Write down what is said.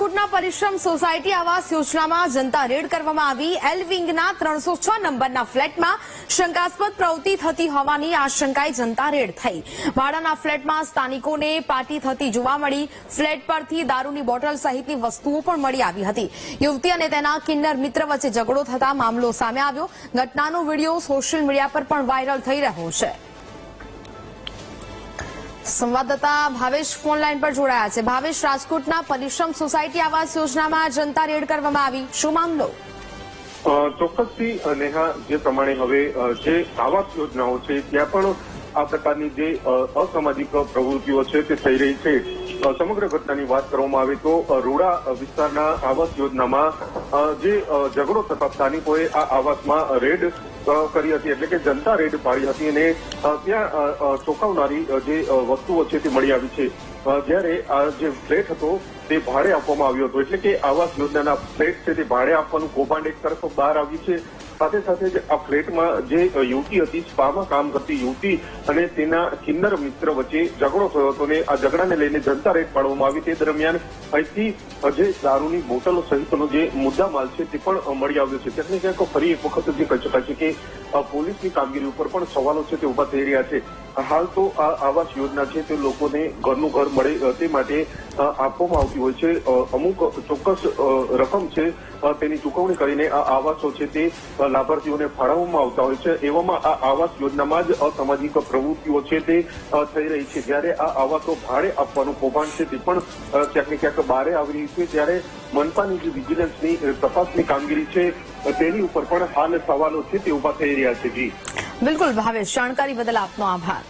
રાજકોટના પરિશ્રમ સોસાયટી આવાસ યોજનામાં જનતા રેડ કરવામાં આવી. એલ વિંગના ત્રણસો છ નંબરના ફ્લેટમાં શંકાસ્પદ પ્રવૃત્તિ થતી હોવાની આશંકાએ જનતા રેડ થઈ. ભાડાના ફ્લેટમાં સ્થાનિકોને પાર્ટી થતી જોવા મળી. ફ્લેટ પરથી દારૂની બોટલ સહિતની વસ્તુઓ પણ મળી આવી હતી. યુવતી અને તેના કિન્નર મિત્ર વચ્ચે ઝઘડો થતા મામલો સામે આવ્યો. ઘટનાનો વીડિયો સોશિયલ મીડિયા પર પણ વાયરલ થઈ રહ્યો છે. સંવાદદાતા ભાવેશ ફોન લાઈન પર જોડાયા છે. ભાવેશ, રાજકોટના પરિશ્રમ સોસાયટી આવાસ યોજનામાં જનતા રેડ કરવામાં આવી. શું મામલો? ચોક્કસથી, નેહા, જે પ્રમાણે હવે જે આવાસ યોજનાઓ છે, ત્યાં પણ આ પ્રકારની જે અસામાજિક પ્રવૃત્તિઓ છે તે થઈ રહી છે. સમગ્ર ઘટનાની વાત કરવામાં આવે તો રૂડા વિસ્તારના આવાસ યોજનામાં જે ઝઘડો થતા સ્થાનિકોએ આ આવાસમાં રેડ કરી હતી. એટલે કે જનતા રેડ પાડી હતી અને ત્યાં ચોંકાવનારી જે વસ્તુઓ છે તે મળી આવી છે. જ્યારે આ જે ફ્લેટ હતો તે ભાડે આપવામાં આવ્યો હતો. એટલે કે આવાસ યોજનાના ફ્લેટ છે તે ભાડે આપવાનું કૌભાંડ એક તરફ બહાર આવ્યું છે. સાથે સાથે જ આ ફ્લેટમાં જે યુવતી હતી, સ્પામાં કામ કરતી યુવતી અને તેના કિન્નર મિત્ર વચ્ચે ઝઘડો થયો હતો અને આ ઝઘડાને લઈને જનતા રેડ પાડવામાં આવી. તે દરમિયાન અહીંથી જે દારૂની બોટલો સહિતનો જે મુદ્દા માલ છે તે પણ મળી આવ્યો છે. ક્યાંક ને ક્યાંક ફરી એક વખત જે કહી શકાય છે કે પોલીસની કામગીરી ઉપર પણ સવાલો છે તે ઊભા થઈ રહ્યા છે. હાલ તો આ આવાસ યોજના છે તે લોકોને ઘરનું ઘર મળે તે માટે આપવામાં આવતી હોય છે. અમુક ચોક્કસ રકમ છે તેની ચૂકવણી કરીને આ આવાસો છે તે લાભાર્થીઓને ફાળવવામાં આવતા હોય છે. એવામાં આ આવાસ યોજનામાં જ અસામાજિક પ્રવૃત્તિઓ છે તે થઈ રહી છે. જ્યારે આ આવાસો ભાડે આપવાનું કૌભાંડ છે તે પણ ક્યાંક ને ક્યાંક બહારે આવી રહ્યું છે. ત્યારે મનપાની જે વિજિલન્સની તપાસની કામગીરી છે તેની ઉપર પણ હાલ સવાલો છે તે ઊભા થઈ રહ્યા છે. જી. બિલકુલ ભાવેશ જાણકારી બદલ આપનો આભાર.